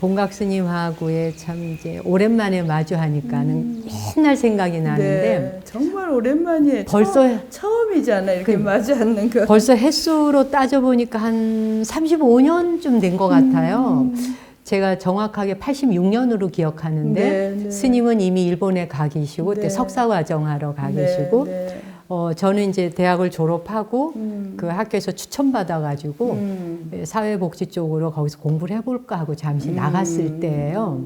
본각 스님하고의 참 이제 오랜만에 마주하니까는 옛날 생각이 나는데 네, 정말 오랜만이에요. 벌써- 처음, 처음이잖아 이렇게 그- 마주 앉는 거. 벌써 횟수로 따져 보니까 한 35년쯤 된 것 같아요. 음. 제가 정확하게 86년으로 기억하는데 네, 네. 스님은 이미 일본에 가 계시고 그때 네. 석사 과정하러 가 네, 계시고 네. 어, 저는 이제 대학을 졸업하고 음. 그 학교에서 추천받아가지고 음. 예, 사회복지 쪽으로 거기서 공부를 해볼까 하고 잠시 음. 나갔을 때예요.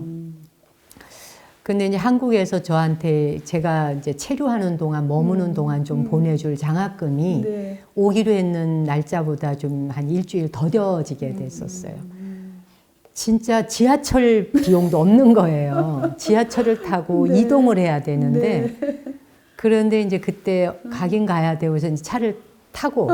근데 이제 한국에서 저한테 제가 이제 체류하는 동안 머무는 동안 좀 보내줄 장학금이 음. 네. 오기로 했는 날짜보다 좀 한 일주일 음. 더뎌지게 됐었어요. 진짜 지하철 비용도 없는 거예요. 지하철을 타고 네. 이동을 해야 되는데 그런데 이제 그때 가긴 가야 되고 그래서 이제 차를 타고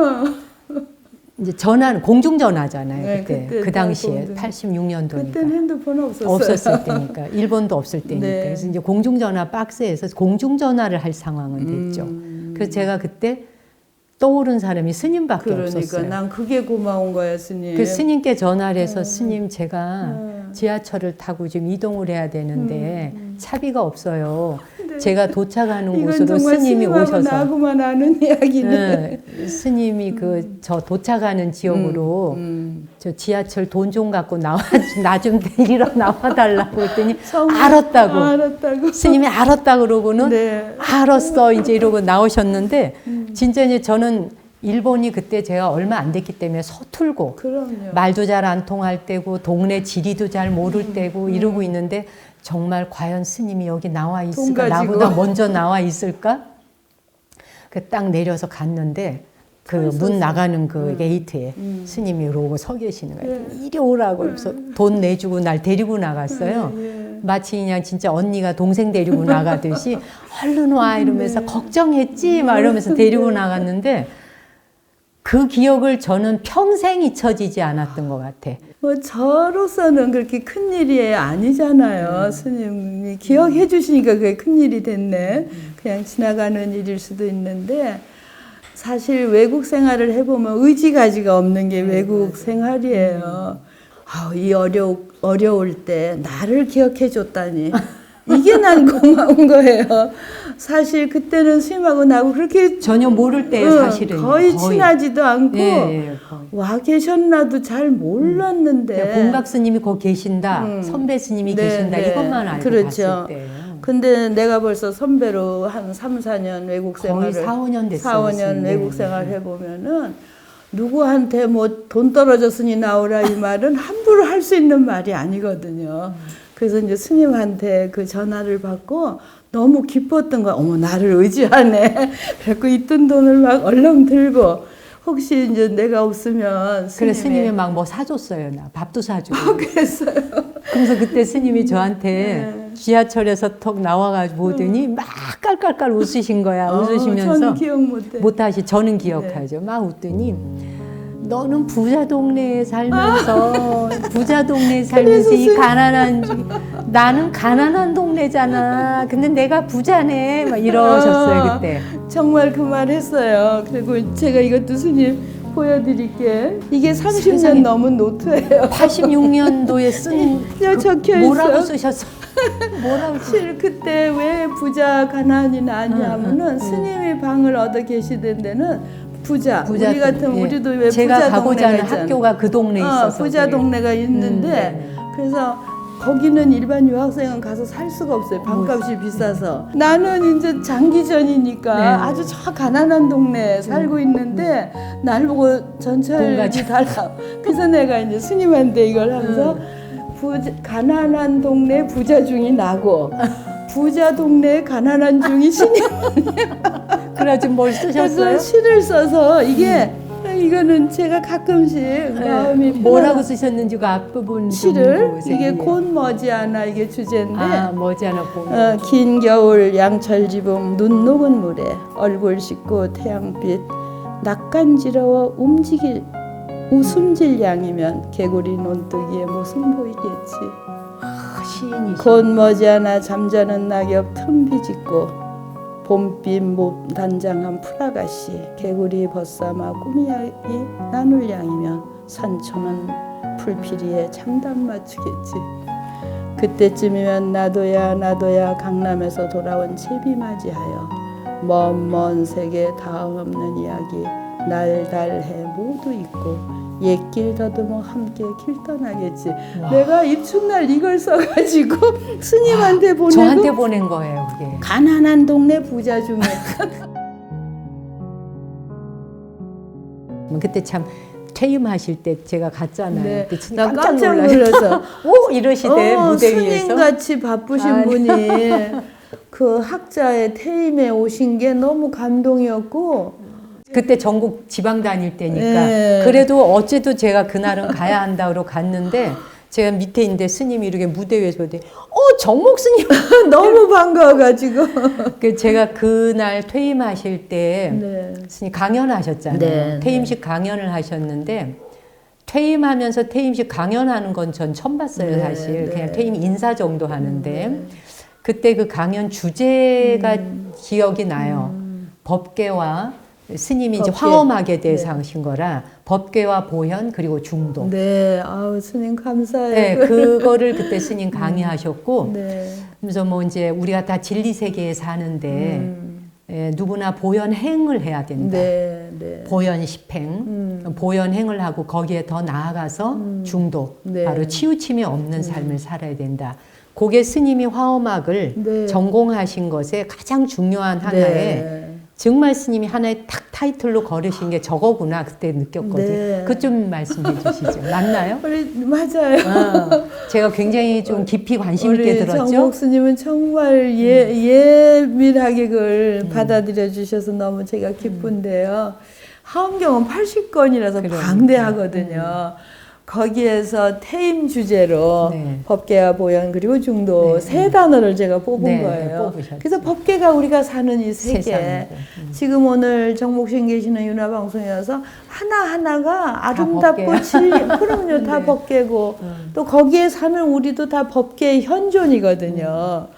이제 전화는 공중 전화잖아요. 네, 그때 그때 그다 당시에 공중. 86년도니까 그때는 핸드폰 없었어요. 없었을 때니까 일본도 없을 때니까 네. 그래서 이제 공중 전화 박스에서 공중 전화를 할 상황은 됐죠. 음. 그래서 제가 그때 떠오른 사람이 스님밖에 그러니까 없었어요. 난 그게 고마운 거야 스님. 그 스님께 전화를 해서 스님 제가 음. 지하철을 타고 지금 이동을 해야 되는데 차비가 없어요. 제가 도착하는 곳으로 스님이 오셔서 나하고만 아는 이야기네. 네, 스님이 그 저 도착하는 지역으로 음. 저 지하철 돈 좀 갖고 나와 나좀 데리러 나와 달라고 했더니 알았다고 알았다고. 스님이 알았다 그러고는 네. 알았어 이제 이러고 나오셨는데 음. 진짜 이제 저는 일본이 그때 제가 얼마 안 됐기 때문에 서툴고 그럼요. 말도 잘 안 통할 때고 동네 지리도 잘 모를 음. 때고 이러고 있는데 정말 과연 스님이 여기 나와 돈 있을까. 나보다 먼저 나와 있을까 그 딱 내려서 갔는데 그 문 나가는 그 게이트에 음. 스님이 이러고 서 계시는 거예요. 네. 이리 오라고 그래서 돈 내주고 날 데리고 나갔어요. 예. 마치 그냥 진짜 언니가 동생 데리고 나가듯이 얼른 와 이러면서 걱정했지 막 이러면서 데리고 나갔는데 그 기억을 저는 평생 잊혀지지 않았던 것 같아. 뭐 저로서는 그렇게 큰 일이 아니잖아요. 음. 스님이 기억해 주시니까 그게 큰 일이 됐네. 그냥 지나가는 일일 수도 있는데 사실 외국 생활을 해보면 의지 가지가 없는 게 네, 외국 생활이에요. 아, 이 어려 어려울 때 나를 기억해 줬다니. 이게 난 고마운 거예요. 사실 그때는 스님하고 나하고 그렇게 전혀 모를 때예요, 응, 사실은. 거의, 친하지도 않고 예, 예, 거의. 와 계셨나도 잘 몰랐는데 그냥 본각 스님이 거기 계신다, 음. 선배 스님이 네, 계신다 네. 이것만 알고 그렇죠. 갔을 때예요. 근데 내가 벌써 선배로 한 3, 4년 외국 거의 생활을 4, 5년 됐어요. 4, 5년 스님. 외국 네, 생활 네. 해보면은 누구한테 뭐 돈 떨어졌으니 나오라 이 말은 함부로 할 수 있는 말이 아니거든요. 그래서 이제 스님한테 그 전화를 받고 너무 기뻤던 거야. 어머 나를 의지하네. 그래갖고 있던 돈을 막 얼렁 들고 혹시 이제 내가 없으면 그래 스님이 스님이 막 뭐 사줬어요, 나 밥도 사주고. 그랬어요. 그래서 그때 스님이 저한테 네. 지하철에서 턱 나와가지고 보더니 막 깔깔깔 웃으신 거야, 어, 웃으시면서. 저는 기억 못해. 못하시 저는 기억하죠. 막 웃더니 너는 부자 동네에 살면서 부자 동네에 살면서 이 가난한 주- 나는 가난한 동네잖아. 근데 내가 부자네. 막 이러셨어요 그때. 정말 그 말 했어요. 그리고 제가 이것도 스님 보여드릴게. 이게 30년 세상에. 넘은 노트예요. 86년도에 쓴 그 적혀 뭐라고 있어요. 쓰셨어? 뭐라고 쓰? 사실 그때 왜 부자 가난이 나냐면은 응, 응. 스님이 방을 얻어 계시던 데는 부자. 부자 우리 같은 예. 우리도 왜 제가 부자 가고자 동네가 하는 있잖아. 학교가 그 동네에 어, 있어서 부자 그래요. 동네가 있는데 음, 네네. 그래서 거기는 일반 유학생은 가서 살 수가 없어요. 방값이 비싸서. 나는 이제 장기전이니까 네. 아주 저 가난한 동네에 살고 있는데 날 보고 전철이 돈가지. 달라. 그래서 내가 이제 스님한테 이걸 하면서 부자, 가난한 동네 부자 중이 나고 부자 동네 가난한 중이 스님. 그래가지고 뭘 그래서 쓰셨어요? 시를 써서 이게 이거는 제가 가끔씩 마음이 네. 뭐라고 편안한 쓰셨는지 그 앞부분 좀 시를 보세요. 이게 예. 곧 머지않아 이게 주제인데 아 머지않아 보면 어, 긴 겨울 양철 지붕 눈 녹은 물에 얼굴 씻고 태양빛 낯간지러워 움직일 웃음질 양이면 개구리 논뜨기에 무슨 보이겠지 아, 시인이 곧 머지않아 잠자는 낙엽 틈 비짓고 봄빛 몹 단장한 풀아가씨 개구리 벗삼아 꾸미야기 나눌 양이면 산초는 풀피리에 참담 맞추겠지. 그때쯤이면 나도야 나도야 강남에서 돌아온 채비 맞이하여 먼 먼 세계 다음 없는 이야기 날달해 모두 있고 옛길 더듬어 함께 길 떠나겠지. 내가 입춘날 이걸 써가지고 스님한테 보내고 저한테 보낸 거예요, 그게. 가난한 동네 부자 중에 그때 참 퇴임하실 때 제가 갔잖아요. 네, 스님 나 깜짝 놀라서 오 이러시대 어, 무대 위에서. 스님같이 바쁘신 아, 네. 분이 그 학자의 퇴임에 오신 게 너무 감동이었고 그때 전국 지방 다닐 때니까. 네. 그래도 어째도 제가 그날은 가야 한다고 갔는데 제가 밑에 있는데 스님이 이렇게 무대 위에서 오대 어 정목 스님. 너무 반가워가지고. 그 제가 그날 퇴임하실 때 네. 스님 강연하셨잖아요. 네, 퇴임식 강연을 하셨는데 퇴임하면서 퇴임식 강연하는 건 전 처음 봤어요 네, 사실. 네. 그냥 퇴임 인사 정도 하는데. 그때 그 강연 주제가 음. 기억이 나요. 법계와 스님이 이제 법계. 화엄하게 대해서 하신 거라 법계와 보현 그리고 중도 네, 아우 스님 네, 감사해요. 그거를 그때 스님 강의하셨고 네. 그래서 뭐 이제 우리가 다 진리 세계에 사는데 음, 예, 누구나 보현행을 해야 된다. 네, 네. 보현 십행, 음. 보현행을 하고 거기에 더 나아가서 중도, 네. 바로 치우침이 없는 삶을 살아야 된다. 그게 스님이 화엄학을 네. 전공하신 것에 가장 중요한 하나의 네. 정말 스님이 하나의 탁 타이틀로 걸으신 게 저거구나 그때 느꼈거든요. 네. 그것 좀 말씀해 주시죠. 맞나요? 우리 맞아요. 어, 제가 굉장히 좀 깊이 관심 있게 들었죠. 음. 정목스님은 정말 예, 예민하게 그걸 받아들여 주셔서 너무 제가 기쁜데요. 하엄경은 80건이라서 그러니까. 방대하거든요. 거기에서 퇴임 주제로 네. 법계와 보현 그리고 중도 네, 세 단어를 제가 뽑은 네, 거예요. 뽑으셨죠. 그래서 법계가 우리가 사는 이 세계 세상이고. 지금 오늘 정목신 계시는 윤화 방송이어서 하나 하나가 아름답고. 진리 그럼요 다 네. 법계고 또 거기에 사는 우리도 다 법계의 현존이거든요.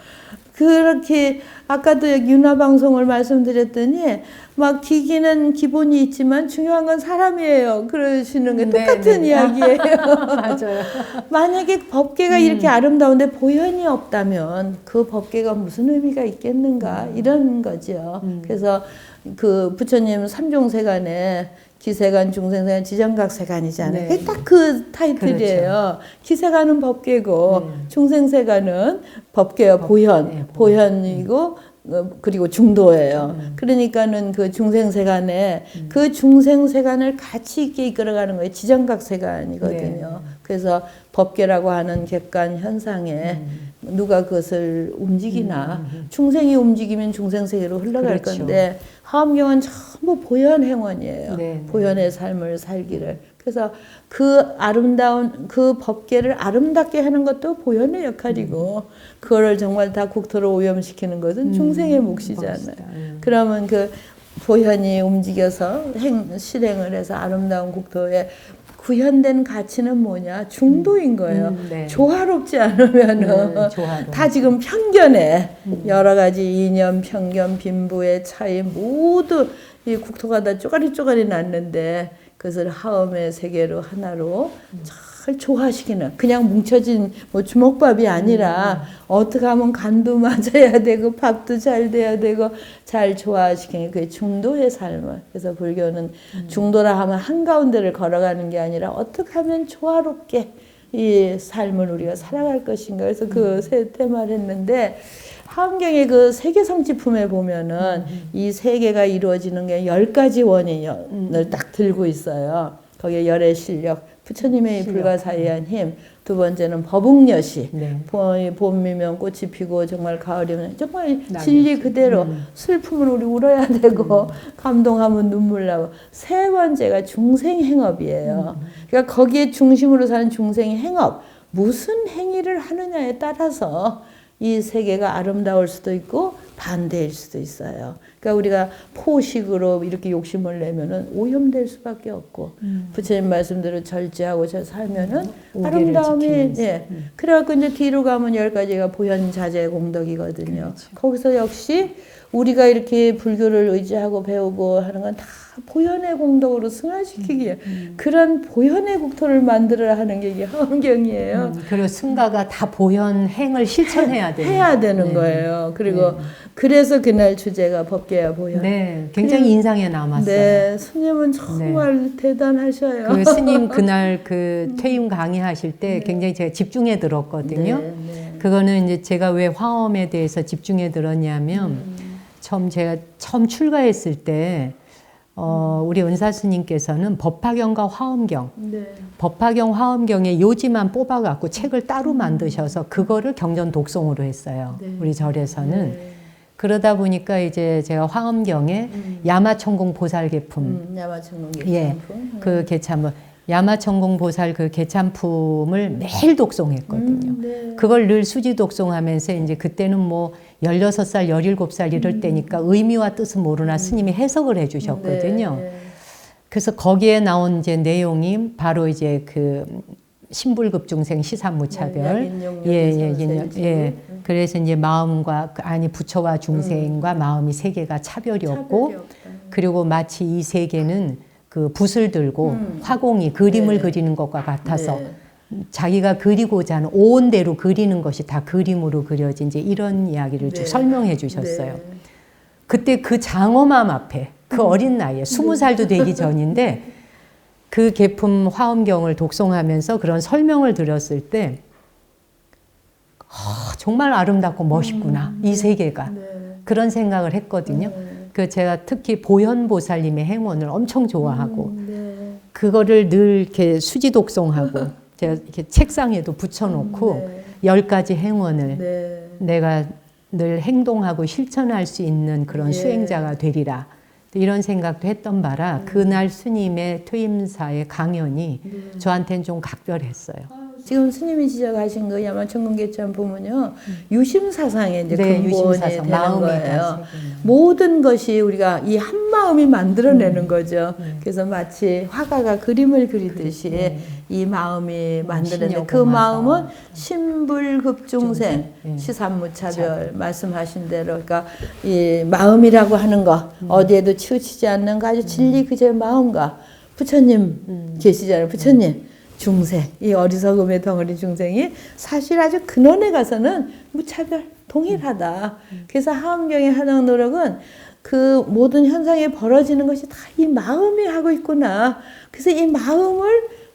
그렇게 아까도 윤화 방송을 말씀드렸더니 막 기기는 기본이 있지만 중요한 건 사람이에요. 그러시는 게 네, 똑같은 네. 이야기예요. 맞아요. 만약에 법계가 이렇게 아름다운데 보현이 없다면 그 법계가 무슨 의미가 있겠는가 이런 거죠. 그래서 그 부처님 삼종세간에 기세간, 중생세간, 지정각세간이잖아요. 네. 딱 그 타이틀이에요. 기세간은 법계고 중생세간은 법계와 보현, 네, 보현 이고 어, 그리고 중도예요. 그러니까는 그 중생세간에 그 중생세간을 같이 있게 이끌어가는 거예요. 지정각세간이거든요. 네. 그래서 법계라고 하는 객관 현상에 누가 그것을 움직이나 중생이 움직이면 중생 세계로 흘러갈 그렇죠. 건데 하엄경은 전부 보현 행원이에요. 네, 네. 보현의 삶을 살기를. 그래서 그 아름다운 그 법계를 아름답게 하는 것도 보현의 역할이고 그거를 정말 다 국토로 오염시키는 것은 중생의 몫이잖아요. 음. 그러면 그 보현이 움직여서 행, 실행을 해서 아름다운 국토에 구현된 가치는 뭐냐? 중도인 거예요. 음, 네. 조화롭지 않으면은 네, 조화로. 다 지금 편견에 여러 가지 이념, 편견, 빈부의 차이 모두 이 국토가 다 쪼가리 쪼가리 났는데 그것을 하음의 세계로 하나로 잘 조화시키는 그냥 뭉쳐진 뭐 주먹밥이 아니라 어떻게 하면 간도 맞아야 되고 밥도 잘 돼야 되고 잘 조화시키는 그 중도의 삶을. 그래서 불교는 중도라 하면 한가운데를 걸어가는 게 아니라 어떻게 하면 조화롭게 이 삶을 우리가 살아갈 것인가. 그래서 그 세 테마를 했는데 하은경의 그 세계 성취품에 보면은 이 세계가 이루어지는 게 열 가지 원인을 딱 들고 있어요. 거기에 열의 실력, 부처님의 실력. 불가사의한 힘, 두 번째는 버북여시. 네. 봄- 봄이면 꽃이 피고 정말 가을이면 정말. 진리 그대로 음. 슬픔은 우리 울어야 되고 감동하면 눈물 나고 세 번째가 중생 행업이에요. 음. 그러니까 거기에 중심으로 사는 중생 행업 무슨 행위를 하느냐에 따라서 이 세계가 아름다울 수도 있고 반대일 수도 있어요. 그러니까 우리가 포식으로 이렇게 욕심을 내면은 오염될 수밖에 없고 부처님 말씀대로 절제하고 저 살면은 오개를 아름다움이. 예. 그래갖고 이제 뒤로 가면 열 가지가 보현자재 공덕이거든요. 거기서 역시 우리가 이렇게 불교를 의지하고 배우고 하는 건 다 보현의 공덕으로 승화시키기 위해 그런 보현의 국토를 만들어야 하는 게 이게 화엄경이에요. 음, 그리고 승가가 다 보현 행을 실천해야 되는 해야 되는 네. 거예요. 그리고 그래서 그날 주제가 법계야 보현. 네, 굉장히 인상에 남았어요. 네, 스님은 정말 대단하셔요. 그 스님 그날 그 퇴임 강의하실 때 굉장히 제가 집중해 들었거든요. 네, 네. 그거는 이제 제가 왜 화엄에 대해서 집중해 들었냐면 처음 제가 처음 출가했을 때 어, 우리 은사 스님께서는 법화경과 화엄경, 네. 법화경 화엄경의 요지만 뽑아갖고 책을 따로 만드셔서 그거를 경전 독송으로 했어요. 네. 우리 절에서는. 네. 그러다 보니까 이제 제가 화엄경에 야마천공 보살 개품 음, 야마천공 예, 개참품. 그 개참을 야마천공 보살 그 개참품을 매일 독송했거든요. 음, 네. 그걸 늘 수지 독송하면서 이제 그때는 뭐 16살, 17살 이럴 때니까 의미와 뜻은 모르나 스님이 해석을 해 주셨거든요. 네, 네. 그래서 거기에 나온 이제 내용이 바로 이제 그 신불급 중생 시사무차별. 네, 약인용, 예, 예, 세지고. 예. 그래서 이제 마음과 그 아니 부처와 중생과 마음이 세 개가 차별이 없고. 그리고 마치 이 세계는 그 붓을 들고 음. 화공이 그림을 네. 그리는 것과 같아서 네. 자기가 그리고자 하는 온 대로 그리는 것이 다 그림으로 그려진 이제 이런 이야기를 쭉 네. 설명해 주셨어요. 네. 그때 그 장엄함 앞에 그 어린 나이에 스무 살도 되기 전인데 그 개품 화엄경을 독송하면서 그런 설명을 드렸을 때 아, 정말 아름답고 멋있구나 이 세계가 네. 그런 생각을 했거든요. 네. 그 제가 특히 보현보살님의 행원을 엄청 좋아하고 네. 그거를 늘 이렇게 수지 독송하고 제가 이렇게 책상에도 붙여놓고 네. 열 가지 행원을 네. 내가 늘 행동하고 실천할 수 있는 그런 예. 수행자가 되리라 이런 생각도 했던 바라 음. 그날 스님의 퇴임사의 강연이 네. 저한테는 좀 각별했어요. 지금 스님이 지적하신 그 야마천공개천 보면요 유심 사상의 이제 네, 근본이 유심사상 되는 거예요. 모든 것이 우리가 이 한 마음이 만들어내는 거죠. 네. 그래서 마치 화가가 그림을 그리듯이 네. 이 마음이 만들어내 신여 그. 마음은 신불급중생 네. 시산무차별 말씀하신 대로 그러니까 이 마음이라고 하는 거 음. 어디에도 치우치지 않는 거 아주 진리 그제 마음과 부처님 음. 계시잖아요. 부처님 중생 이 어리석음의 덩어리 중생이 사실 아주 근원에 가서는 무차별 동일하다. 음. 그래서 하엄경의 한학 노력은 그 모든 현상에 벌어지는 것이 다 이 마음이 하고 있구나. 그래서 이 마음을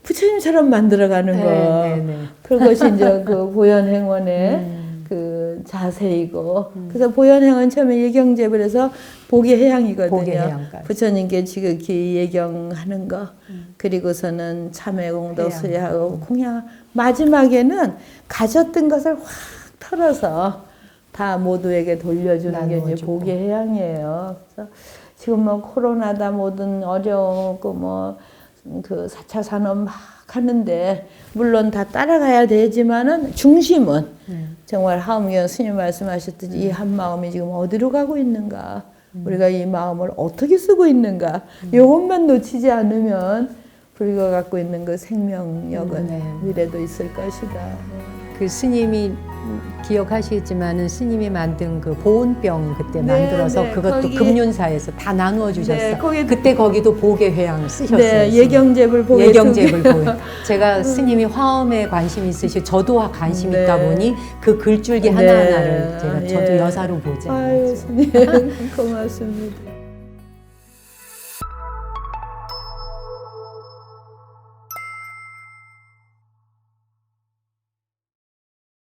부처님처럼 만들어가는 거. 네, 네, 네. 그것이 이제 그 보현 행원의 음. 그 자세이고. 그래서 보현행원 처음에 예경제를 해서 보기해양이거든요. 보기해양까지. 부처님께 지극히 예경하는 거. 그리고서는 참회공덕 해양. 수리하고 공양. 마지막에는 가졌던 것을 확 털어서 다 모두에게 돌려주는 게 이제 나누어주고. 보기해양이에요. 그래서 지금 뭐 코로나다 뭐든 어려웠고 뭐 그 4차 산업 막 하는데 물론 다 따라가야 되지만은 중심은 음. 정말 하음경 스님 말씀하셨듯이 이한 마음이 지금 어디로 가고 있는가 우리가 이 마음을 어떻게 쓰고 있는가 이것만 놓치지 않으면 불교가 갖고 있는 그 생명력은 네. 미래도 있을 것이다. 그 스님이 기억하시겠지만은 스님이 만든 그 보온병 그때 네, 만들어서 네, 그것도 거기- 금륜사에서 다 나누어 주셨어요. 네, 거기- 그때 거기도 보계회양 쓰셨어요. 네. 예경제불 보게 예경제불 보여. 제가 스님이 화엄에 관심 있으시 저도 관심 네. 있다 보니 그 글줄기 네. 하나하나를 제가 저도 예. 여사로 보잖아요. 아유 스님 고맙습니다.